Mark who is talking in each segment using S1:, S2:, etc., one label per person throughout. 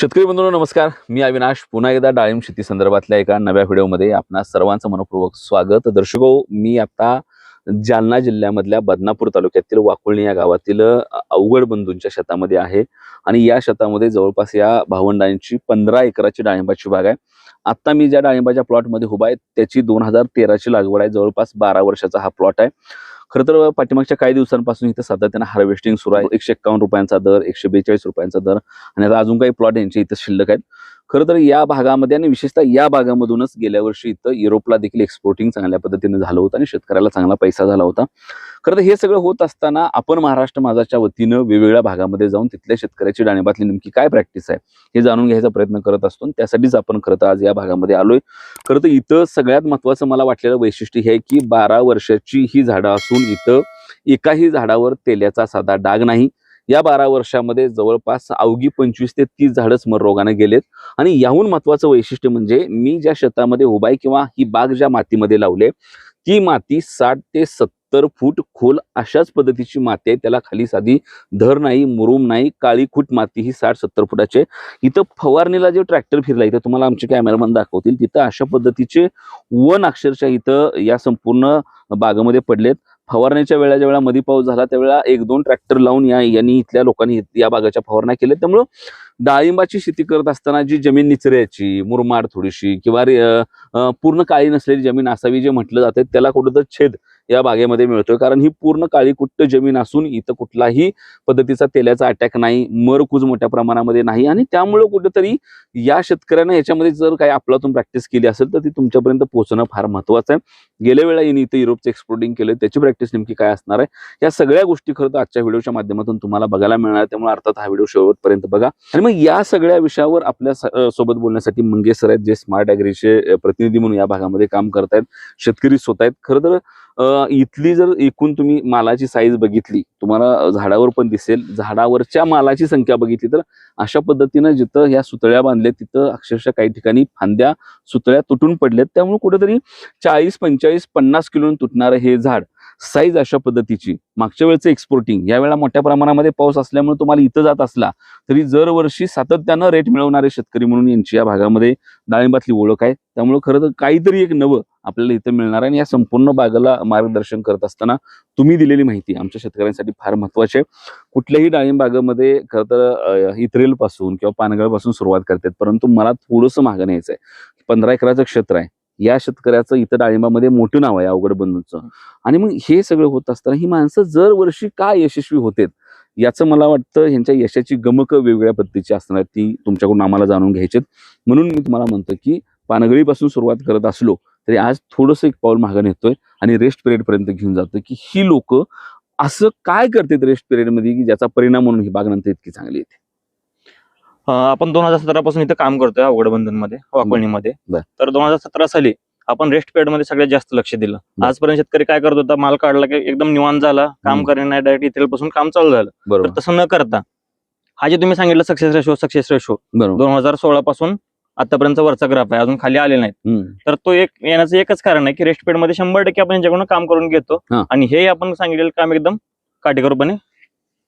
S1: शेतकरी बंधूंनो नमस्कार. मी अविनाश. पुन्हा एकदा डाळिंब शेती संदर्भातल्या एका नव्या व्हिडिओमध्ये आपणा सर्वांचं मनपूर्वक स्वागत. दर्शको मी आता जालना जिल्ह्यामधल्या बदनापूर तालुक्यातील वाकुळणी या गावातील अवघड बंधूंच्या शेतामध्ये आहे. आणि या शेतामध्ये जवळपास या भावंडांची पंधरा एकराची डाळिंबाची बाग आहे. आता मी ज्या डाळिंबाच्या प्लॉटमध्ये उभा आहे त्याची दोन हजार तेराची लागवड आहे. जवळपास बारा वर्षाचा हा प्लॉट आहे. खरं तर पाठीमागच्या काही दिवसांपासून इथं सातत्यानं हार्वेस्टिंग सुरू आहे. एकशे एक्कावन्न रुपयांचा दर एकशे बेचाळीस रुपयांचा दर. आणि आता अजून काही प्लॉट यांचे इथं शिल्लक आहेत. खरं तर या भागामध्ये आणि विशेषतः या भागामधूनच गेल्या वर्षी इथं युरोपला देखील एक्सपोर्टिंग चांगल्या पद्धतीने झालं होतं आणि शेतकऱ्याला चांगला पैसा झाला होता. खरं तर हे सगळं होत असताना आपण महाराष्ट्र माझाच्या वतीनं वेगवेगळ्या भागामध्ये जाऊन तिथल्या शेतकऱ्याची डाणेबातली नेमकी काय प्रॅक्टिस आहे हे जाणून घ्यायचा प्रयत्न करत असतो त्यासाठीच आपण खरं तर आज या भागामध्ये आलोय. खरं तर इथं सगळ्यात महत्वाचं मला वाटलेलं वैशिष्ट्य हे आहे की बारा वर्षाची ही झाडं असून इथं एकाही झाडावर तेल्याचा साधा डाग नाही. या बारा वर्षामध्ये जवळपास अवघी पंचवीस ते तीस झाडं स्मररोगानं गेलेत. आणि याहून महत्वाचं वैशिष्ट्य म्हणजे मी ज्या शेतामध्ये उभाय किंवा ही बाग ज्या मातीमध्ये लावले ती माती साठ ते सत्तर फूट खोल अशाच पद्धतीची माती आहे. त्याला खाली साधी धर नाही मुरुम नाही काळी खूट माती ही साठ सत्तर फुटाचे इथं फवारणीला जे ट्रॅक्टर फिरला इथं तुम्हाला आमचे कॅमेरामन दाखवतील तिथं अशा पद्धतीचे वन अक्षरशः इथं या संपूर्ण बागेमध्ये पडलेत. फवारण्याच्या वेळा ज्या वेळा मध्ये पाऊस झाला त्यावेळेला एक दोन ट्रॅक्टर लावून या यांनी इथल्या लोकांनी या बागाच्या फवारण्या केल्या. त्यामुळं डाळिंबाची शेती करत असताना जी जमीन निचऱ्याची मुरमाड थोडीशी किंवा पूर्ण काळी नसलेली जमीन असावी जे म्हटलं जाते त्याला कुठं छेद या बागेमध्ये मिळतोय. कारण ही पूर्ण काळी कुट्ट जमीन असून इथं कुठलाही पद्धतीचा तेलाचा अटॅक नाही मरकूज मोठ्या प्रमाणामध्ये नाही. आणि त्यामुळं कुठेतरी या शेतकऱ्यांना याच्यामध्ये जर काही आपलातून प्रॅक्टिस केली असेल तर ती तुमच्यापर्यंत पोहोचणं फार महत्वाचं आहे. गेल्या वेळा यांनी इथं युरोपचं एक्सपोर्टिंग केलं त्याची प्रॅक्टिस नेमकी काय असणार आहे? या सगळ्या गोष्टी खरं तर आजच्या व्हिडिओच्या माध्यमातून तुम्हाला बघायला मिळणार. आहे. त्यामुळे अर्थात हा व्हिडिओ शेवटपर्यंत बघा. आणि मग या सगळ्या विषयावर आपल्यासोबत बोलण्यासाठी मंगेश सर आहेत जे स्मार्ट ॲग्रीचे प्रतिनिधी म्हणून या भागामध्ये काम करतायत. शेतकरी स्वतः आहेत. खरं तर इथली जर एकूण तुम्ही मालाची साईज बघितली तुम्हाला झाडावर पण दिसेल. झाडावरच्या मालाची संख्या बघितली तर अशा पद्धतीनं जिथं ह्या सुतळ्या बांधल्या तिथं अक्षरशः काही ठिकाणी फांद्या सुतळ्या तुटून पडल्यात. त्यामुळे कुठेतरी चाळीस पंचेचाळीस पन्नास किलो तुटणारं हे झाड साईज अशा पद्धतीची मागच्या वेळेचं एक्सपोर्टिंग यावेळेला मोठ्या प्रमाणामध्ये पाऊस असल्यामुळे तुम्हाला इथं जात असला तरी दरवर्षी सातत्यानं रेट मिळवणारे शेतकरी म्हणून यांची या भागामध्ये डाळिंबातली ओळख आहे. त्यामुळे खरं तर काहीतरी एक नवं आपल्याला इथं मिळणार आहे. आणि या संपूर्ण बागेला मार्गदर्शन करत असताना तुम्ही दिलेली माहिती आमच्या शेतकऱ्यांसाठी फार महत्वाची आहे. कुठल्याही डाळिंब बागेमध्ये खरं तर इथरेल पासून किंवा पानगळपासून सुरुवात करतात. परंतु मला थोडंसं मागं न्यायचं आहे पंधरा एकराचं क्षेत्र आहे. या शेतकऱ्याचं इथं डाळिंबामध्ये मोठं नाव आहे अवघड बंधूंचं. आणि मग हे सगळं होत असताना ही माणसं जर वर्षी का यशस्वी होतेत? याचं मला वाटतं ह्यांच्या यशाची गमक वेगवेगळ्या पद्धतीची असणार ती तुमच्याकडून आम्हाला जाणून घ्यायचीत. म्हणून मी तुम्हाला म्हणतो की पानगळीपासून सुरुवात करत असलो तरी आज थोडंसं एक पाऊल मागं नेतोय आणि रेस्ट पिरियड पर्यंत घेऊन जातो की ही लोक असं काय करतात रेस्ट पिरियडमध्ये की ज्याचा परिणाम म्हणून ही बाग नंतर इतकी चांगली येते?
S2: आपण दोन हजार सतरा पासून इथं काम करतोय अवघडबंधनमध्ये वाकवणीमध्ये. तर दोन हजार सतरा साली आपण रेस्ट पिरियडमध्ये सगळ्यात जास्त लक्ष दिलं. आजपर्यंत शेतकरी काय करत होता माल काढला की एकदम निवांत झाला काम. करणे नाही डायरेक्ट इथे पासून काम चालू झालं.
S1: बरोबर.
S2: तसं न करता हा जे तुम्ही सांगितलं सक्सेस रेशो सक्सेस रेशो दोन हजार सोळा पासून आतापर्यंत वरचा ग्राफ आहे अजून खाली आले नाहीत
S1: हम्म.
S2: तर तो एक येण्याचं एकच कारण आहे की रेस्ट पिरियडमध्ये शंभर टक्के आपण यांच्याकडून काम करून घेतो. आणि हे आपण सांगितलेलं काम एकदम काटेकोरपणे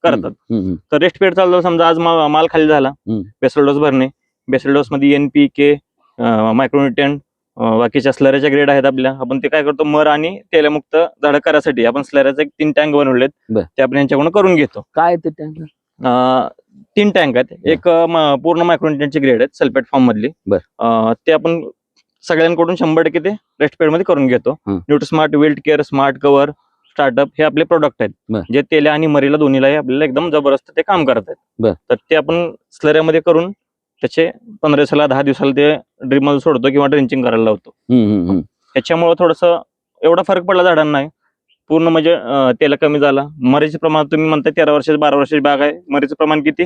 S2: करतात. तर रेस्ट पिरियड चालू झाला, समजा आज माल खाली झाला. बेसल डोस भरणे बेसल डोस मध्ये एन पी के मायक्रोन्युट्रन बाकीच्या स्लऱ्याच्या ग्रेड आहेत आपल्या आपण ते काय करतो मर आणि तेलमुक्त झाडं करायसाठी आपण स्लऱ्याचे एक तीन टँक बनवलेत. ते आपण यांच्याकडून करून घेतो
S1: काय ते टँकर
S2: अं, तीन टँक आहेत एक म- पूर्ण मायक्रोन्युट्रनची ग्रेड आहेत सल्फेट फॉर्म मधली
S1: बर.
S2: अं, ते आपण सगळ्यांकडून शंभर टक्के ते रेस्ट पिरियडमध्ये करून घेतो
S1: हं.
S2: Newt smart wilt care smart cover startup हे आपले प्रोडक्ट आहेत. जे तेल्या आणि मरीला दोन्हीलाही आपल्याला एकदम जबरदस्त ते काम करत आहेत
S1: बर.
S2: तर ते आपण स्लऱ्यामध्ये करून त्याचे पंधरा दिवसाला दहा दिवसाला ते ड्रीपमध्ये सोडतो किंवा ड्रिंचिंग करायला लावतो
S1: हम्म, हम्म, हम्म.
S2: त्याच्यामुळे थोडस एवढा फरक पडला झाडांना नाही. पूर्ण म्हणजे तेला कमी झाला. मरीचं प्रमाण तुम्ही म्हणताय तेरा वर्षाची बारा वर्षाची बाग आहे. मरीचं प्रमाण किती?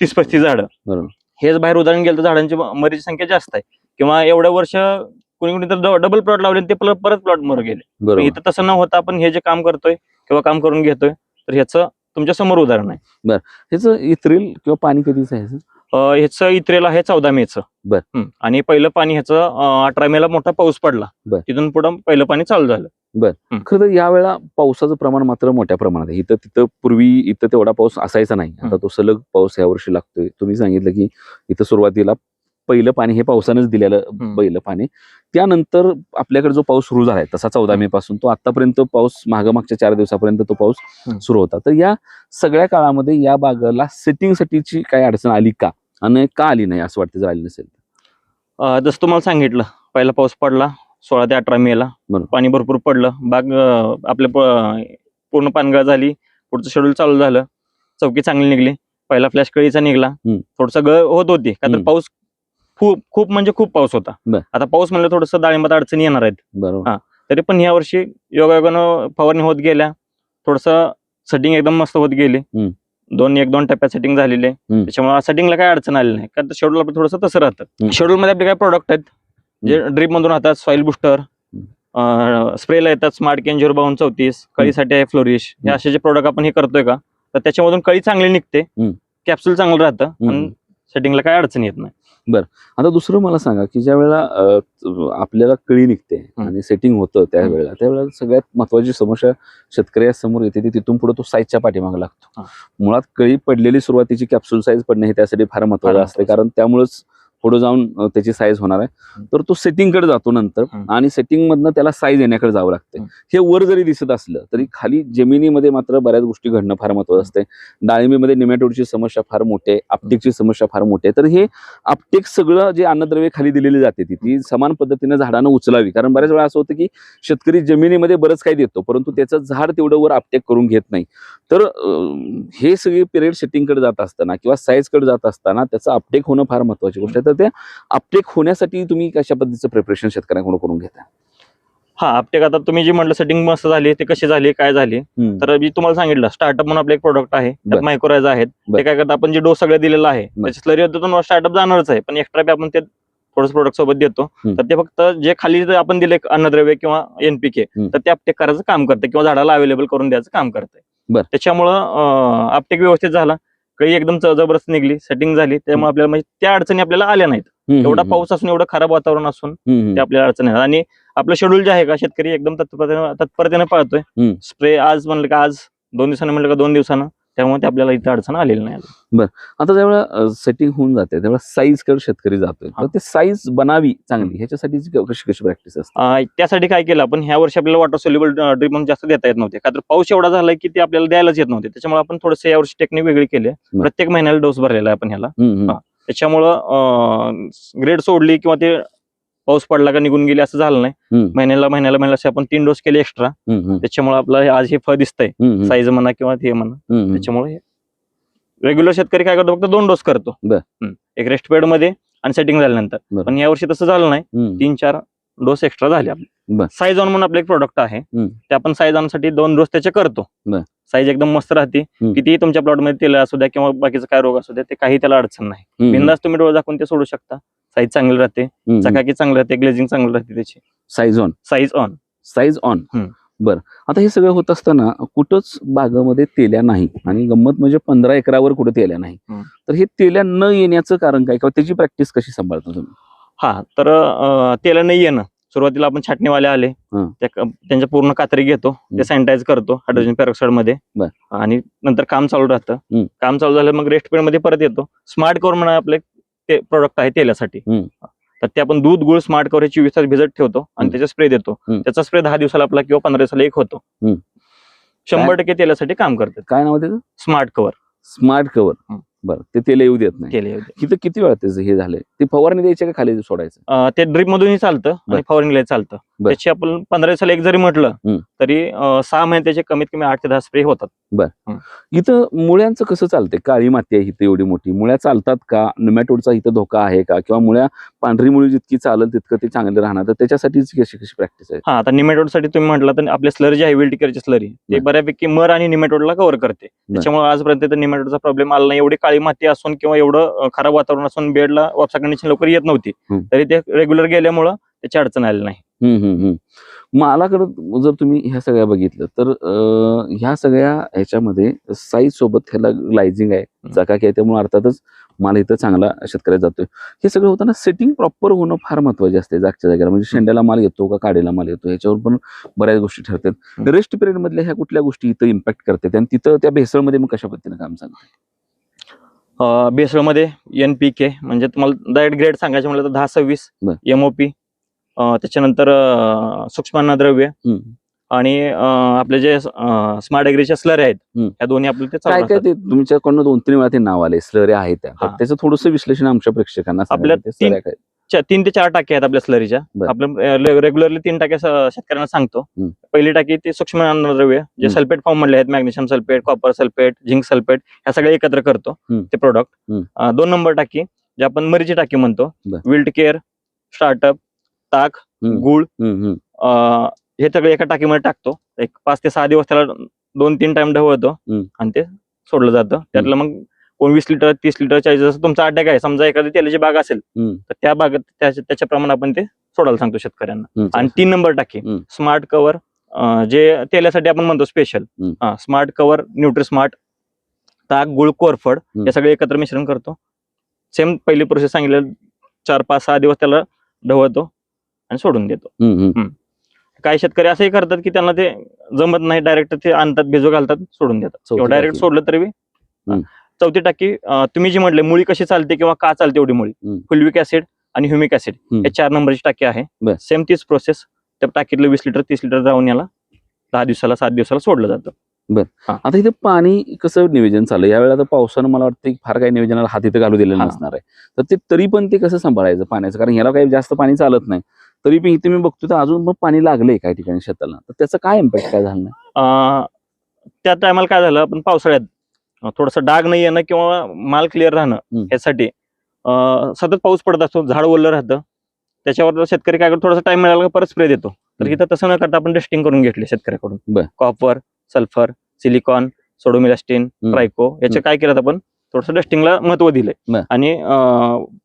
S2: तीस पस्तीस झाडं.
S1: बरोबर.
S2: हेच बाहेर उदाहरण गेलं तर झाडांची मरीची संख्या जास्त आहे. किंवा एवढ्या वर्ष कोणी कोणी तर डबल प्लॉट लावले ते परत परत प्लॉट मर गेले. इथं तसं न होता आपण हे जे काम करतोय किंवा काम करून घेतोय तर ह्याचं तुमच्यासमोर उदाहरण आहे.
S1: ह्याचं इथरील किंवा पाणी कधीच आहे ह्याचं?
S2: इत्रेला आहे चौदा मेचं.
S1: बर.
S2: आणि पहिलं पाणी ह्याचं अठरा मेला मोठा पाऊस पडला.
S1: बर.
S2: तिथून पुढं पहिलं पाणी चालू झालं.
S1: खरं तर यावेळा पावसाचं प्रमाण मात्र मोठ्या प्रमाणात आहे. इथं तिथं पूर्वी इथं तेवढा पाऊस असायचा नाही. आता तो सलग पाऊस यावर्षी लागतोय. तुम्ही सांगितलं की इथं सुरुवातीला पहिलं पाणी हे पावसानंच दिलेलं. पहिलं पाणी. त्यानंतर आपल्याकडे जो पाऊस सुरू झालाय तसा चौदा मे पासून तो आतापर्यंत पाऊस मागमागच्या चार दिवसापर्यंत तो पाऊस. सुरू होता. तर या सगळ्या काळामध्ये या बागाला सेटिंगसाठीची काय अडचण आली का? आणि का आली नाही असं वाटतं जर आली नसेल
S2: अं, जसं तुम्हाला सांगितलं पहिला पाऊस पडला सोळा ते अठरा मेला
S1: बरोबर.
S2: पाणी भरपूर पडलं बाग अं, आपले प- पूर्ण पानगळ झाली पुढचं शेड्यूल चालू झालं चौकी चांगली निघली पहिला फ्लॅश कळीचा निघला
S1: हम्म.
S2: थोडस गळ होत होती का तर
S1: हम्म.
S2: पाऊस खूप खूप म्हणजे खूप पाऊस होता
S1: बर.
S2: आता पाऊस म्हणलं थोडस डाळिंबात अडचणी येणार आहेत
S1: बरोबर
S2: हा. तरी पण ह्या वर्षी योगायोगानं फवारणी होत गेल्या थोडस सेटिंग एकदम मस्त होत गेली
S1: हम्म.
S2: दोन एक दोन टप्प्यात सेटिंग झालेले
S1: हम्म.
S2: त्याच्यामुळे सेटिंगला काय अडचण आली नाही. कारण शेड्यूल आपलं थोडंसं तसं राहतं.
S1: हम्म.
S2: शेड्यूल मध्ये आपले काय प्रोडक्ट आहेत? जे ड्रीप मधून राहतात सॉइल बुस्टर स्प्रेला येतात स्मार्ट केन झिरो बावन्न चौतीस कळीसाठी आहे फ्लोरिश हे
S1: हम्म.
S2: असे जे प्रोडक्ट आपण हे करतोय का? तर त्याच्यामधून कळी चांगली निघते.
S1: हम्म.
S2: कॅप्सूल चांगलं राहतं.
S1: हम्म.
S2: आणि सेटिंगला काय अडचण येत नाही.
S1: आता दुसरं मला सांगा की ज्या वेळेला आपल्याला कळी निघते आणि सेटिंग होतं त्यावेळेला त्यावेळेला सगळ्यात महत्वाची समस्या शेतकऱ्यासमोर येते ती तिथून पुढे तो साईजच्या पाठीमागे लागतो. मुळात कळी पडलेली सुरुवातीची कॅप्सूल साईज पडणे हे त्यासाठी फार महत्वाचं असते कारण त्यामुळेच पुढे जाऊन त्याची साईज होणार आहे. तर तो setting कडे जातो नंतर. आणि सेटिंग मधनं त्याला साईज येण्याकडे जावं लागते. हे. वर जरी दिसत असलं तरी खाली जमिनीमध्ये मात्र बऱ्याच गोष्टी घडणं फार महत्वाचं असते डाळिंबीमध्ये निमॅटोडची समस्या फार मोठी आहे आपटेकची समस्या फार मोठी. आहे तर हे आपटेक सगळं जे अन्नद्रव्य खाली दिलेली जाते ती ती समान पद्धतीने झाडानं उचलावी. कारण बऱ्याच वेळा असं होतं की शेतकरी जमिनीमध्ये बरंच काही देतो परंतु त्याचं झाड तेवढं वर आपटेक करून घेत नाही. तर हे सगळे पिरियड सेटिंगकडे जात असताना किंवा साईजकडे जात असताना त्याचं अपटेक होणं फार महत्वाची गोष्ट आहे. तर त्या अपटेक होण्यासाठी तुम्ही कशा पद्धतीचं प्रिपरेशन शेतकऱ्यांकडून करून घेता
S2: हा आपटे आता तुम्ही जे म्हटलं सेटिंग मस्त झाली ते कशी झाली काय झाली. तर मी तुम्हाला सांगितलं स्टार्टअप म्हणून आपलं एक प्रोडक्ट आहे. त्यात मायक्रोरायझ आहेत. ते काय करतात आपण जे डोस सगळं दिलेला आहे
S1: बर.
S2: त्याची स्लरी होतं स्टार्टअप जाणारच आहे पण एक्स्ट्रा बी आपण ते थोडंसं प्रोडक्ट सोबत देतो. तर ते फक्त जे खाली आपण दिले अन्नद्रव्य किंवा एनपीके. तर ते अपटेक करायचं काम करते किंवा झाडाला अवेलेबल करून द्यायचं काम करते
S1: बर.
S2: त्याच्यामुळं अपटेक व्यवस्थित झाला कळी एकदम जबरदस्त निघली सेटिंग झाली त्यामुळे आपल्याला म्हणजे त्या अडचणी आपल्याला आल्या नाहीत. एवढा पाऊस असून एवढं खराब वातावरण असून. ते आपल्याला अडचण आणि आपलं शेड्यूल जे आहे का शेतकरी एकदम तत्परतेने तत्परतेने पाळतोय. स्प्रे आज म्हणलं का आज दोन दिवसांनी म्हणलं का दोन दिवसानं. त्यामुळे ते आपल्याला इथं अडचण आलेली नाही अजून.
S1: आता जेव्हा सेटिंग होऊन जाते त्यावेळेला साईजकडे शेतकरी जातोय. तर ते साईज बनावी चांगली ह्याच्यासाठी कशी कशी प्रॅक्टिस असते
S2: त्यासाठी काय केलं आपण ह्या वर्षी आपल्याला वॉटर सोल्युबल ड्रीप म्हणून जास्त देता येत नव्हते का तर पाऊस एवढा झालाय की ते आपल्याला द्यायलाच येत नव्हते त्याच्यामुळे आपण थोडंसं यावर्षी टेक्निक वेगळी केली. प्रत्येक महिन्याला डोस भरलेला आहे आपण ह्याला. हा. त्याच्यामुळं ग्रेड सोडली किंवा ते पाऊस पडला का निघून गेली असं झालं नाही. महिन्याला महिन्याला महिन्याला असे आपण तीन डोस केले एक्स्ट्रा. त्याच्यामुळे आपलं आज हे फळ दिसतंय. साईज म्हणा किंवा ते म्हणा. त्याच्यामुळे रेग्युलर शेतकरी काय करतो फक्त दोन डोस करतो. एक रेस्ट पेडमध्ये आणि सेटिंग झाल्यानंतर. पण यावर्षी तसं झालं नाही. तीन चार डोस एक्स्ट्रा झाले. आपले साईज ऑन म्हणून आपलं एक प्रोडक्ट आहे. ते आपण साईज ऑनसाठी दोन डोस त्याचे करतो. साईज एकदम मस्त राहते. कितीही तुमच्या प्लॉटमध्ये तेल असू द्या किंवा बाकीचा काय रोग असू द्या ते काही त्याला अडचण नाही बिंदास तुम्ही डोस दाखवून ते सोडू शकता साईज चांगली राहते. चकाकी चांगली राहते ग्लेझिंग चांगली राहते त्याची.
S1: Size on
S2: size on
S1: size on. बर. आता हे सगळं होत असताना कुठंच बागामध्ये तेल्या नाही आणि गंमत म्हणजे पंधरा एकरावर कुठं तेल्या नाही. तर हे तेल्या न येण्याचं कारण काय किंवा त्याची प्रॅक्टिस कशी सांभाळता तुम्ही?
S2: हा तर अं, तेल नाही येणं. सुरुवातीला आपण छाटणीवाले आले. त्यांच्या पूर्ण कात्री घेतो ते सॅनिटाईज करतो हायड्रोजन पेरोक्साइडमध्ये.
S1: बर.
S2: आणि नंतर काम चालू राहतं. काम चालू झालं मग रेस्ट पेडमध्ये परत येतो. स्मार्ट कवर म्हणून आपले ते प्रोडक्ट आहे तेलासाठी
S1: हं.
S2: तर ते आपण दूध गुळ स्मार्ट कवर चोवीस तास भिजत ठेवतो आणि. त्याचा स्प्रे देतो. त्याचा स्प्रे दहा दिवसाला आपला किंवा पंधरा दिवसाला एक होतो. शंभर टक्के तेलासाठी काम करतात
S1: काय नाव त्याचं
S2: स्मार्ट कवर
S1: स्मार्ट कव्हर. बरं ते तेल येऊ देत नाही तिथं किती वेळा त्याचं हे झालंय ते फवारणी द्यायचे का खाली सोडायचं
S2: ते ड्रीप मधूनही चालतं. आणि फवारणीला चालतं. त्याची आपण पंधरा दिवसाला एक जरी म्हटलं. तरी सहा महिने त्याचे कमीत कमी आठ ते दहा स्प्रे होतात.
S1: इथं मुळ्यांचं कसं चालतंय? काळी माती आहे इथं एवढी मोठी. मुळ्या चालतात का? निमॅटोडचा इथं धोका आहे का? किंवा मुळ्या पांढरी मुळी जितकी चालेल तितकं ते चांगलं राहणार. तर त्याच्यासाठीच कशी कशी प्रॅक्टिस आहे?
S2: हा आता निमेटोडसाठी तुम्ही म्हटलं तर आपले स्लरी जे आहे विल्टिकरची स्लरी ते
S1: बर.
S2: बऱ्यापैकी मर आणि निमेटोडला कव्हर करते. त्याच्यामुळे आजपर्यंत निमेटोडचा प्रॉब्लेम आला नाही. एवढी काळी माती असून किंवा एवढं खराब वातावरण असून बेडला वापसा कंडिशन लवकर येत नव्हती. तरी ते रेग्युलर गेल्यामुळं त्याची अडचण आली नाही.
S1: हम्म, हम्म, हम्म. मला कडं जर तुम्ही ह्या सगळ्या बघितलं तर ह्या सगळ्या ह्याच्यामध्ये साईज सोबत ह्याला ग्लायझिंग आहे. चकाकी आहे त्यामुळे अर्थातच माल इथं चांगला शेतकऱ्याला जातोय. हे सगळं होताना सेटिंग प्रॉपर होणं फार महत्त्वाचे असते जागच्या जागेला. म्हणजे शेंड्याला माल येतो का काडेला माल येतो ह्याच्यावर पण बऱ्याच गोष्टी ठरतात. रेस्ट पिरियड मधल्या ह्या कुठल्या गोष्टी इथं इम्पॅक्ट करतात? आणि तिथं त्या भेसळमध्ये मग कशा पद्धतीने काम सांगतात
S2: बेसळमध्ये एन पी के म्हणजे तुम्हाला डायरेक्ट ग्रेड सांगायचे म्हटलं तर दहा सव्वीस. एमओपी त्याच्यानंतर अं, सूक्ष्म द्रव्य
S1: हम्म.
S2: आणि आपले जे स्मार्ट एग्रीचे स्लर आहेत. या दोन्ही आपले ते
S1: काय
S2: चालू
S1: काय
S2: असतात.
S1: ते तुमच्याकडनं दोन तीन वेळा ते नाव आले स्लरे आहेत. त्याचं थोडंसं विश्लेषण आमच्या प्रेक्षकांना.
S2: आपल्या
S1: ते
S2: तीन- ते चार टाके आहेत आपल्या स्लरीच्या
S1: बर.
S2: आपलं रेग्युलरली तीन टाके स- शेतकऱ्यांना सांगतो. पहिली टाकी ते सूक्ष्म अन्नद्रव्य जे. सल्फेट फॉर्म मधले आहेत magnesium sulphate copper sulphate zinc sulphate ह्या सगळे एकत्र करतो. ते प्रोडक्ट. दोन नंबर टाकी जे आपण मरीची टाकी म्हणतो. विल्ड केअर स्टार्टअप ताक. गुळ हे सगळे एका टाकीमध्ये टाकतो एक पाच ते सहा दिवस त्याला दोन तीन टाइम ढवळतो. आणि ते सोडलं जातं त्यातलं मग कोण वीस लिटर तीस लिटर चाळीस जसं तुमचा अटॅक आहे समजा एखादी तेलाची बाग असेल. तर त्या बागेत त्याच्या त्याच्याप्रमाणे आपण ते सोडायला सांगतो शेतकऱ्यांना. आणि तीन नंबर टाकी. स्मार्ट कव्हर जे तेलासाठी आपण म्हणतो special. Smart cover nutri smart ताक गुळ कोरफड. हे सगळे एकत्र मिश्रण करतो सेम पहिली प्रोसेस सांगितलं चार पाच सहा दिवस त्याला ढवळतो आणि सोडून देतो. काही शेतकरी असंही करतात की त्यांना ते जमत नाही डायरेक्ट ते आणतात भिजू घालतात सोडून देतात. डायरेक्ट. सोडलं तरी. चौथी टाकी तुम्ही जी म्हटले मुळी कशी चालते किंवा का चालते एवढी मुळी. फुलविक ऍसिड आणि ह्युमिक ऍसिड. हे चार नंबरची टाकी आहे.
S1: बर.
S2: सेम तीच प्रोसेस त्या टाकीतलं वीस लिटर तीस लिटर जाऊन याला दहा दिवसाला सात दिवसाला सोडलं जातं.
S1: आता इथे पाणी कसं नियोजन चाललं यावेळेला तर पावसानं मला वाटतं फार काही नियोजनाला हात इथं घालू दिलेला. नसणार आहे. तर ते तरी पण ते कसं सांभाळायचं पाण्याचं? कारण ह्याला काही जास्त पाणी चालत नाही. तरी पण इथे मी बघतो तर अजून मग पाणी लागलंय काही ठिकाणी शेताला तर त्याचं काय इम्पॅक्ट काय झालं नाही
S2: अं, त्या टायमाला काय झालं आपण पावसाळ्यात थोडंसं डाग नाही येणं किंवा माल क्लिअर राहणं
S1: हम्म.
S2: यासाठी अं, सतत पाऊस पडत असतो झाड ओलं राहतं त्याच्यावर शेतकरी काय करतो थोडासा टाइम मिळाला का परत स्प्रे देतो तर
S1: हम्म.
S2: इथं तसं न करता आपण टेस्टिंग करून घेतली शेतकऱ्याकडून
S1: बर.
S2: कॉपर सल्फर सिलिकॉन सोडोमिलास्टिन
S1: हम्म.
S2: ट्रायको याचे. काय केलं आपण थोडंसं डस्टिंगला महत्त्व दिलंय. आणि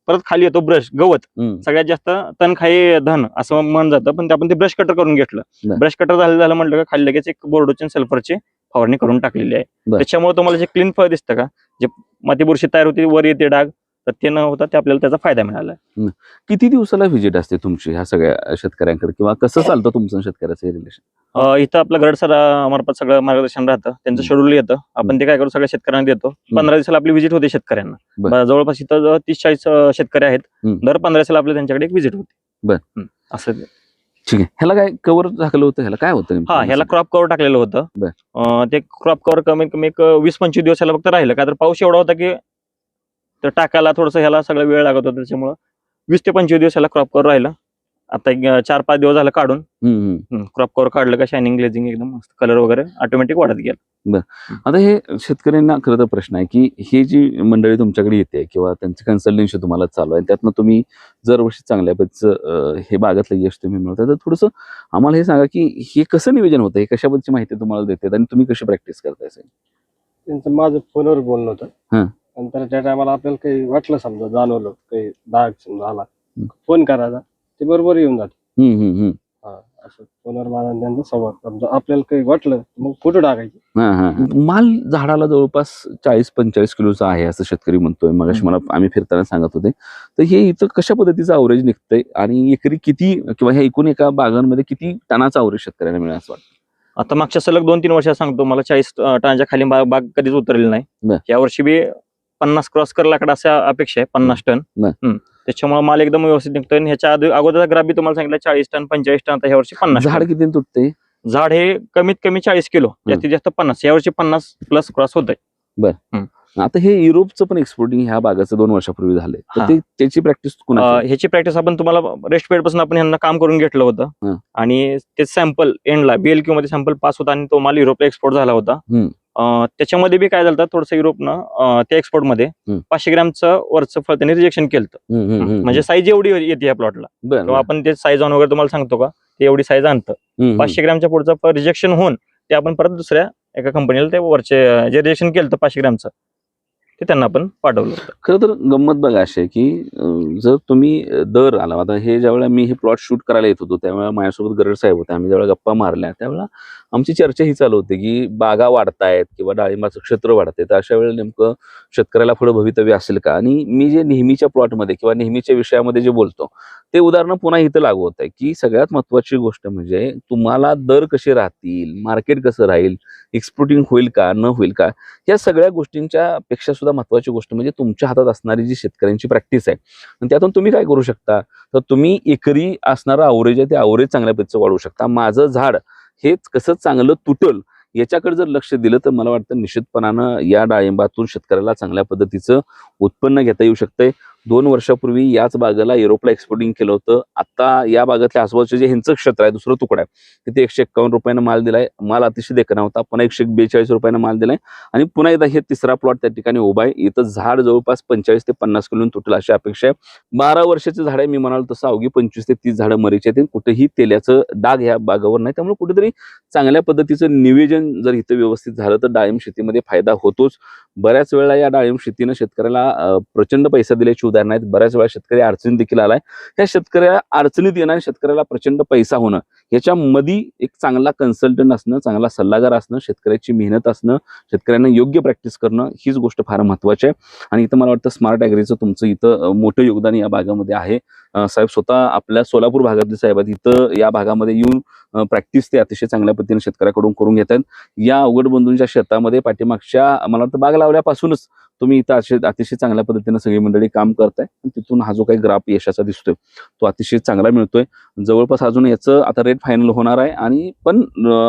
S2: परत खाली येतो ब्रश गवत. सगळ्यात जास्त तण खाई धन असं म्हण जातं पण ते आपण ते ब्रश कटर करून घेतलं
S1: बर.
S2: ब्रश कटर झालं झालं म्हटलं का खाली लगेच एक बोर्डोचिन सल्फरची फवारणी करून टाकलेली आहे. त्याच्यामुळे तुम्हाला जे क्लीन फळ दिसतं का जे माती बुरशी तयार होती वर येते डाग तर ते न होता ते आपल्याला त्याचा फायदा मिळाला
S1: किती दिवसाला व्हिजिट असते तुमची ह्या सगळ्या शेतकऱ्यांकडे किंवा कसं चालतं तुमचं शेतकऱ्याचं रिलेशन
S2: इथं आपलं गड सरा मार्फत सगळं मार्गदर्शन राहतं. त्यांचं. शेड्यूल येतं. आपण ते काय करू सगळ्या शेतकऱ्यांना देतो. पंधरा दिवसाला आपली व्हिजिट होते शेतकऱ्यांना. जवळपास इथं तीस चाळीस शेतकरी आहेत. दर पंधरा दिवसाला आपल्या त्यांच्याकडे एक व्हिजिट होते.
S1: बर.
S2: असं.
S1: ठीक आहे. ह्याला काय कव्हर झाकलं होतं? ह्याला काय होतं?
S2: हा ह्याला क्रॉप कव्हर टाकलेलं होतं. ते क्रॉप कव्हर कमीत कमी एक वीस पंचवीस दिवस ह्याला फक्त राहिलं. का तर पाऊस एवढा होता की तर टाकायला थोडस ह्याला सगळा वेळ लागत होता. त्याच्यामुळं वीस ते पंचवीस दिवस ह्याला क्रॉप कव्हर राहिलं. आता एक चार पाच दिवस झालं काढून
S1: हम्म, हम्म.
S2: क्रॉप कव्हर काढलं का शायनिंग ग्लेझिंग एकदम मस्त कलर वगैरे ऑटोमॅटिक वाढत गेला
S1: आता हे शेतकऱ्यांना खरं तर प्रश्न आहे की हे जी मंडळी तुमच्याकडे येते किंवा त्यांचं कन्सल्टन्सी तुम्हाला चालू आहे त्यातनं तुम्ही दरवर्षी चांगल्या पद्धतीचं हे बागातलं यश तुम्ही मिळवता तर थोडंसं आम्हाला हे सांगा की हे कसं नियोजन होतं हे कशाबद्दलची माहिती तुम्हाला देतात आणि तुम्ही कशी प्रॅक्टिस करताय सर?
S3: त्यांचं माझं फोनवर बोलणं होतं
S1: हं.
S3: नंतर त्या टायमाला आपल्याला काही वाटलं समजा जाणवलं काही डाग समजा आला
S1: हं.
S3: फोन करायचा ते बरोबर येऊन जाते.
S1: हम्म, हम्म, हम्म.
S3: हा असं त्यांचा संवाद समजा आपल्याला काही वाटलं तर मग फोटो टाकायचे.
S1: हा, हा. माल झाडाला जवळपास चाळीस पंचेचाळीस किलोचा आहे असं शेतकरी म्हणतोय. मग मला आम्ही फिरताना सांगत होते. तर हे इथं कशा पद्धतीचं अवरेज निघतंय? आणि एकरी किती किंवा ह्या एकूण एका बागांमध्ये किती टनाचा अवरेज शेतकऱ्यांना मिळेल असं वाटतं?
S2: आता मागच्या सलग दोन तीन वर्षात सांगतो मला चाळीस अं, टनाच्या खाली बाग बाग कधीच उतरलेली नाही. या वर्षी बी पन्नास क्रॉस करलाकडे अशा अपेक्षा आहे पन्नास टन. त्याच्यामुळे माल एकदम व्यवस्थित निघतोय. आणि ह्याच्या आधी अगोदरचा ग्राफ बी तुम्हाला सांगितलं चाळीस टन पंचेचाळीस टन आता ह्या वर्षी पन्नास
S1: झाड. किती तुटते
S2: झाड हे कमीत कमी चाळीस किलो जास्तीत जास्त पन्नास. यावर्षी पन्नास प्लस क्रॉस होत
S1: आता हे युरोपचं पण एक्सपोर्टिंग ह्या बागाचं दोन वर्षापूर्वी झालंय. त्याची प्रॅक्टिस
S2: ह्याची प्रॅक्टिस आपण तुम्हाला रेस्ट पेडपासून आपण ह्यांना काम करून घेतलं. होतं. आणि ते सॅम्पल एंडला बीएलक्यू मध्ये सॅम्पल पास होता आणि तो माल युरोपला एक्सपोर्ट झाला होता. त्याच्यामध्ये बी काय झालं थोडस युरोपनं त्या एक्सपोर्टमध्ये
S1: हं.
S2: पाचशे ग्रॅमचं वरचं फळ त्यांनी रिजेक्शन केलं. म्हणजे साईज एवढी येते या प्लॉटला आपण ते साईज ऑन वगैरे तुम्हाला सांगतो का? ते एवढी साईज आणतं. पाचशे ग्रॅमच्या पुढचं रिजेक्शन होऊन ते आपण परत दुसऱ्या एका कंपनीला ते वरचे जे रिजेक्शन केलं पाचशे ग्रॅमचं ते त्यांना आपण पाठवलं
S1: खरं तर गंमत बघा अशी आहे की जर तुम्ही दर आला आता हे ज्यावेळेला मी हे प्लॉट शूट करायला येत होतो त्यावेळेला माझ्यासोबत गरड साहेब होते. आम्ही ज्यावेळेला गप्पा मारल्या त्यावेळेला आमची चर्चा ही चालू होती की बागा वाढतायत किंवा डाळिंबाचं क्षेत्र वाढतंय तर अशा वेळेला नेमकं शेतकऱ्याला पुढे भवितव्य असेल का? आणि मी जे नेहमीच्या प्लॉटमध्ये किंवा नेहमीच्या विषयामध्ये जे बोलतो ते उदाहरण पुन्हा इथं लागू होत आहे की सगळ्यात महत्वाची गोष्ट म्हणजे तुम्हाला दर कसे राहतील मार्केट कसं राहील एक्सपोर्टिंग होईल का न होईल का या सगळ्या गोष्टींच्या पेक्षा सुद्धा महत्वाची गोष्ट म्हणजे तुमच्या हातात असणारी जी शेतकऱ्यांची प्रॅक्टिस आहे. आणि त्यातून तुम्ही काय करू शकता? तर तुम्ही एकरी असणारं आवरेज आहे ते आवरेज चांगल्या पद्धतीचं वाढवू शकता. माझं झाड हेच कसं चांगलं तुटल याच्याकडे जर लक्ष दिलं तर मला वाटतं निश्चितपणानं या डाळिंबातून शेतकऱ्याला चांगल्या पद्धतीचं उत्पन्न घेता येऊ शकतंय. दोन वर्षापूर्वी याच बागेला युरोपला एक्सपोर्टिंग केलं होतं. आता या भागातल्या आसपासचे जे ह्यांचं क्षेत्र आहे दुसरं तुकडा आहे तिथे एकशे एक्कावन्न रुपयानं माल दिलाय. माल अतिशय देखना होता पुन्हा एकशे बेचाळीस रुपयानं माल दिलाय. आणि पुन्हा एकदा हे तिसरा प्लॉट त्या ठिकाणी उभा आहे. इथं झाड जवळपास पंचेचाळीस ते पन्नास किलो तुटेल अशी अपेक्षा आहे. बारा वर्षाचे झाड आहे मी म्हणाल तसं अवघी पंचवीस ते तीस झाडं मरीचे आहेत. कुठेही तेल्याचं डाग ह्या बागावर नाही. त्यामुळे कुठेतरी चांगल्या पद्धतीचं नियोजन जर इथं व्यवस्थित झालं तर डाळिंब शेतीमध्ये फायदा होतोच. बऱ्याच वेळा या डाळिंब शेतीनं शेतकऱ्याला प्रचंड पैसा दिल्याची उदाहरणं आहेत. बऱ्याच वेळा शेतकरी अडचणीत देखील आलाय. त्या शेतकऱ्या अडचणीत येणाऱ्या शेतकऱ्याला प्रचंड पैसा होणं याच्यामध्ये एक चांगला कन्सल्टंट असणं चांगला सल्लागार असणं शेतकऱ्याची मेहनत असणं शेतकऱ्यांना योग्य प्रॅक्टिस करणं हीच गोष्ट फार महत्वाची आहे. आणि इथं मला वाटतं स्मार्ट ॲग्रीचं तुमचं इथं मोठं योगदान या भागामध्ये आहे. साहेब स्वतः आपल्या सोलापूर भागातले साहेब आहेत इथं या भागामध्ये येऊन प्रॅक्टिस ते अतिशय चांगल्या पद्धतीने शेतकऱ्याकडून करून घेत आहेत. या अवघड बंधूंच्या शेतामध्ये पाठीमागच्या मला वाटतं बाग लावल्यापासूनच तुम्ही इथं असे अतिशय चांगल्या पद्धतीने सगळी मंडळी काम करताय. तिथून हा जो काही ग्राफ यशाचा दिसतोय तो अतिशय चांगला मिळतोय. जवळपास अजून याचं आता रेट फायनल होणार आहे. आणि पण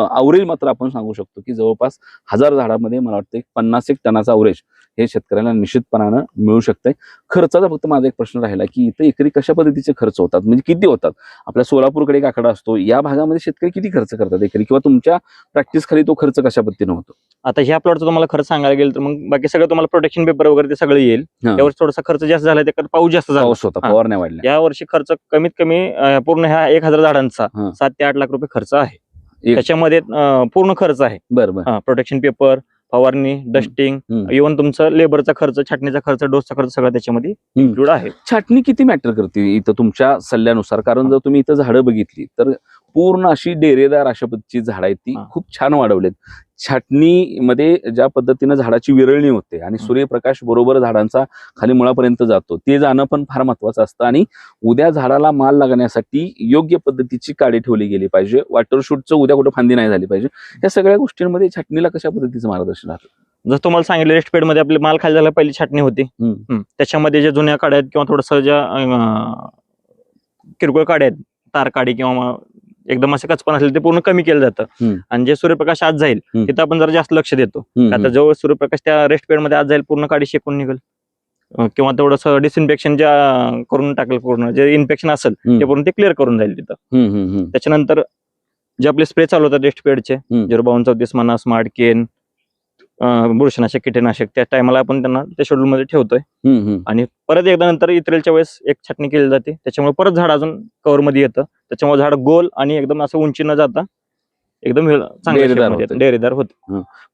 S1: अवरेज मात्र आपण सांगू शकतो की जवळपास हजार झाडामध्ये मला वाटतं एक पन्नास एक टनाचा अवरेज हे शेतकऱ्यांना निश्चितपणानं मिळू शकतंय. खर्चाचा फक्त माझा एक प्रश्न राहिला की इथं एकरी कशा पद्धतीचे खर्च होतात? म्हणजे किती होतात? आपल्या सोलापूरकडे एक आकडा असतो या भागामध्ये शेतकरी किती खर्च करतात एकरी? किंवा तुमच्या प्रॅक्टिस खाली तो खर्च कशा पद्धतीने होतो?
S2: आता ह्या प्लॉटचं तुम्हाला खर्च सांगायला गेलं तर मग बाकी सगळं तुम्हाला प्रोटेक्शन पेपर वगैरे ते सगळं येईल. यावर थोडासा खर्च जास्त झाला त्याकडे पाऊस जास्त झाला.
S1: पाऊस होता. फवारण्या वाढल्या.
S2: या वर्षी खर्च कमीत कमी पूर्ण ह्या एक हजार झाडांचा. सात ते आठ लाख रुपये खर्च आहे. त्याच्यामध्ये पूर्ण खर्च आहे.
S1: बरं बरं.
S2: प्रोटेक्शन पेपर फवारणी डस्टिंग
S1: हम्म.
S2: इव्हन तुमचं लेबरचा खर्च छाटणीचा खर्च डोसचा खर्च सगळं त्याच्यामध्ये. इन्क्लूड आहे
S1: छाटणी किती मॅटर करते इथं तुमच्या सल्ल्यानुसार कारण जर तुम्ही इथं झाडं बघितली तर पूर्ण अशी डेरेदार अशा पद्धतीची झाडं आहेत ती
S2: हा.
S1: खूप छान वाढवलेत छाटणीमध्ये ज्या पद्धतीनं झाडाची विरळणी होते आणि सूर्यप्रकाश बरोबर झाडांचा खाली मुळापर्यंत जातो ते जाणं पण फार महत्वाचं असतं आणि उद्या झाडाला माल लागण्यासाठी योग्य पद्धतीची काडी ठेवली गेली पाहिजे वॉटरशूटचं उद्या कुठं फांदी नाही झाली पाहिजे या सगळ्या गोष्टींमध्ये छाटणीला कशा पद्धतीचं मार्गदर्शन राहतं?
S2: जसं तुम्हाला सांगितलं रेस्ट पेडमध्ये आपले माल खाली झाला पहिली छाटणी होती. त्याच्यामध्ये ज्या जुन्या काड्या आहेत किंवा थोडस ज्या किरकोळ काड्या आहेत तार काडी किंवा एकदम असं कचपण असेल ते पूर्ण कमी केलं जातं. आणि जे सूर्यप्रकाश आज जाईल. तिथं आपण जरा जास्त लक्ष देतो आता जवळ सूर्यप्रकाश त्या रेस्ट पेडमध्ये आज जाईल पूर्ण काडी शेकून निघेल किंवा तेवढंस डिसइन्फेक्शन ज्या करून टाकेल पूर्ण जे इन्फेक्शन असेल. ते पूर्ण ते क्लिअर करून जाईल तिथं. त्याच्यानंतर जे आपले स्प्रे चालू होतात रेस्ट पेडचे. झिरो बावन्न चौतीस म्हणा स्मार्ट केन बुरशीनाशक कीटकनाशक त्या टायमाला आपण त्यांना त्या शेड्यूल मध्ये ठेवतोय. आणि परत एकदा नंतर इत्रेलच्या वेळेस एक छाटणी केली जाते. त्याच्यामुळे परत झाड अजून कव्हरमध्ये येतं. त्याच्यामुळे झाड गोल आणि एकदम असं उंची न जाता एकदम चांगल्या डेरेदारमध्ये
S1: होतं.
S2: येतं, डेरेदार होत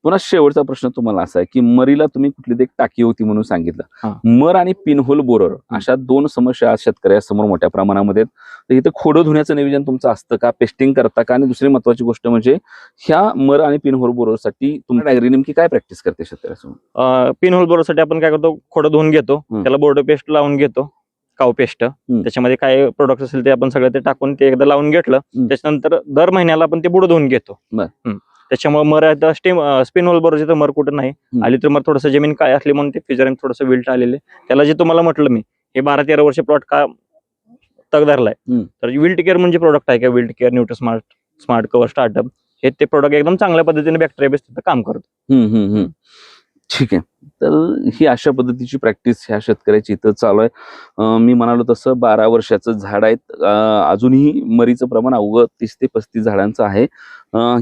S1: पुन्हा शेवटचा प्रश्न तुम्हाला असा आहे की मरीला तुम्ही कुठली तरी एक टाकी होती म्हणून सांगितलं. मर आणि पिनहोल बोरर अशा दोन समस्या आज शेतकऱ्यासमोर मोठ्या प्रमाणामध्ये आहेत. तर इथं खोडं धुण्याचं नियोजन तुमचं असतं का? पेस्टिंग करता का? आणि दुसरी महत्वाची गोष्ट म्हणजे ह्या मर आणि पिनहोल बोररसाठी तुमची डायरी नेमकी काय प्रॅक्टिस करते शेतकऱ्यासमोर?
S2: पिन होल बोरसाठी आपण काय करतो? खोडं धुवून घेतो.
S1: हम्म.
S2: त्याला बोर्ड पेस्ट लावून घेतो. काव पेस्ट. त्याच्यामध्ये काय प्रोडक्ट असेल ते आपण सगळं ते टाकून ते एकदा लावून घेतलं. त्याच्यानंतर दर महिन्याला आपण ते बुड धुवून घेतो. त्याच्यामुळे मर आता स्टेम स्पिन होल बरोबर तर मर कुठं नाही. आली तर मग थोडंसं जमीन काय असली म्हणून ते फिजर थोडंसं विल्ट आलेले त्याला जे तुम्हाला म्हटलं मी हे बारा तेरा वर्ष प्लॉट का तग धरलाय. तर विल्ट केअर म्हणजे प्रोडक्ट आहे का? Wilt care nutri smart smart cover startup हे ते प्रोडक्ट एकदम चांगल्या पद्धतीने बॅक्टेरिया बेस तिथं काम करतो.
S1: ठीक आहे. तर ही अशा पद्धतीची प्रॅक्टिस ह्या शेतकऱ्याची इथं चालू आहे. मी म्हणालो तसं बारा वर्षाचं झाड आहेत. अजूनही मरीचं प्रमाण अवघं तीस ते पस्तीस झाडांचं आहे.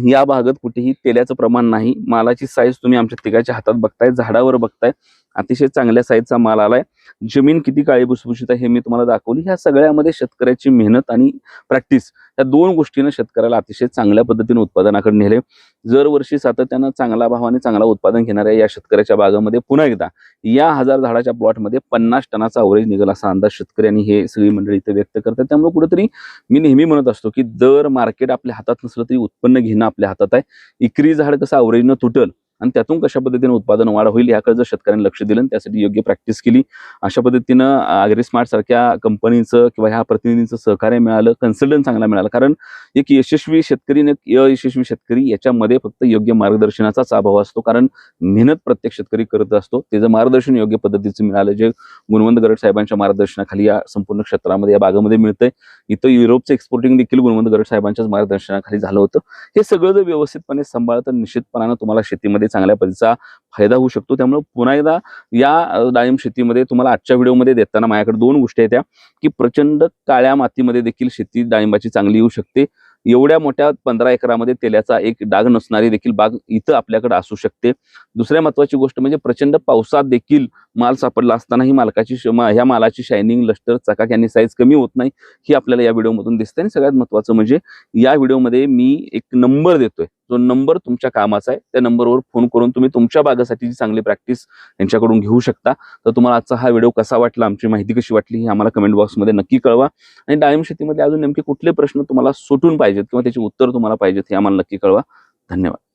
S1: या भागात कुठेही तेलाचं प्रमाण नाही. मालाची साईज तुम्ही आमच्या तिघाच्या हातात बघताय झाडावर बघताय. अतिशय चांगल्या साईजचा माल आलाय. जमीन किती काळी भुसभुशीत आहे हे मी तुम्हाला दाखवली. ह्या सगळ्यामध्ये शेतकऱ्याची मेहनत आणि प्रॅक्टिस या दोन गोष्टीनं शेतकऱ्याला अतिशय चांगल्या पद्धतीने उत्पादनाकडे नेले. दरवर्षी सातत्यानं चांगला भावाने चांगला उत्पादन घेणाऱ्या या शेतकऱ्याच्या बागामध्ये पुन्हा एकदा या हजार झाडाच्या प्लॉटमध्ये पन्नास टनाचा अवरेज निघेल असा अंदाज शेतकरी आणि हे सगळी मंडळी इथे व्यक्त करतात. त्यामुळे कुठेतरी मी नेहमी म्हणत असतो की दर मार्केट आपल्या हातात नसलं तरी उत्पन्न घेणं आपल्या हातात आहे. इकरी झाड कसं अवरेजनं तुटल आणि त्यातून कशा पद्धतीने उत्पादन वाढ होईल याकडे जर शेतकऱ्यांनी लक्ष दिलं आणि त्यासाठी योग्य प्रॅक्टिस केली अशा पद्धतीनं अग्री स्मार्ट सारख्या कंपनीचं किंवा ह्या प्रतिनिधींचं सहकार्य मिळालं कन्सल्टंट चांगला मिळाला. कारण एक यशस्वी शेतकरी आणि अयशस्वी शेतकरी याच्यामध्ये फक्त योग्य मार्गदर्शनाचाच अभाव असतो. कारण मेहनत प्रत्येक शेतकरी करत असतो. त्याचं मार्गदर्शन योग्य पद्धतीचं मिळालं जे गुणवंत गरड साहेबांच्या मार्गदर्शनाखाली या संपूर्ण क्षेत्रामध्ये या भागामध्ये मिळतंय. इथं युरोपचं एक्सपोर्टिंग देखील गुणवंत गरड साहेबांच्याच मार्गदर्शनाखाली झालं होतं. हे सगळं जर व्यवस्थितपणे सांभाळतं निश्चितपणानं तुम्हाला शेतीमध्ये चांगल्या पद्धतीचा फायदा होऊ शकतो. त्यामुळे पुन्हा एकदा या डाळिंब शेतीमध्ये तुम्हाला आजच्या व्हिडिओमध्ये देताना माझ्याकडे दोन गोष्टी आहेत त्या की प्रचंड काळ्या मातीमध्ये देखील शेती डाळिंबाची चांगली येऊ शकते. एवढ्या मोठ्या पंधरा एकरामध्ये तेलाचा एक डाग नसणारी देखील बाग इथं आपल्याकडे असू शकते. दुसऱ्या महत्वाची गोष्ट म्हणजे प्रचंड पावसात देखील माल सापडला असतानाही मालकाची ह्या मालाची शायनिंग लष्टर चकाक यांनी साईज कमी होत नाही ही आपल्याला या व्हिडिओमधून दिसते. आणि सगळ्यात महत्वाचं म्हणजे या व्हिडिओमध्ये मी एक नंबर देतोय. जो नंबर तुमच्या कामाचा आहे त्या नंबरवर फोन करून तुम्ही तुमच्या भागासाठी चांगली प्रॅक्टिस यांच्याकडून घेऊ शकता. तर तुम्हाला आजचा हा व्हिडिओ कसा वाटला आमची माहिती कशी वाटली ही आम्हाला कमेंट बॉक्समध्ये नक्की कळवा. आणि डाळिंब शेतीमध्ये अजून नेमके कुठले प्रश्न तुम्हाला सुटून पाहिजेत किंवा त्याची उत्तर तुम्हाला पाहिजेत हे आम्हाला नक्की कळवा. धन्यवाद.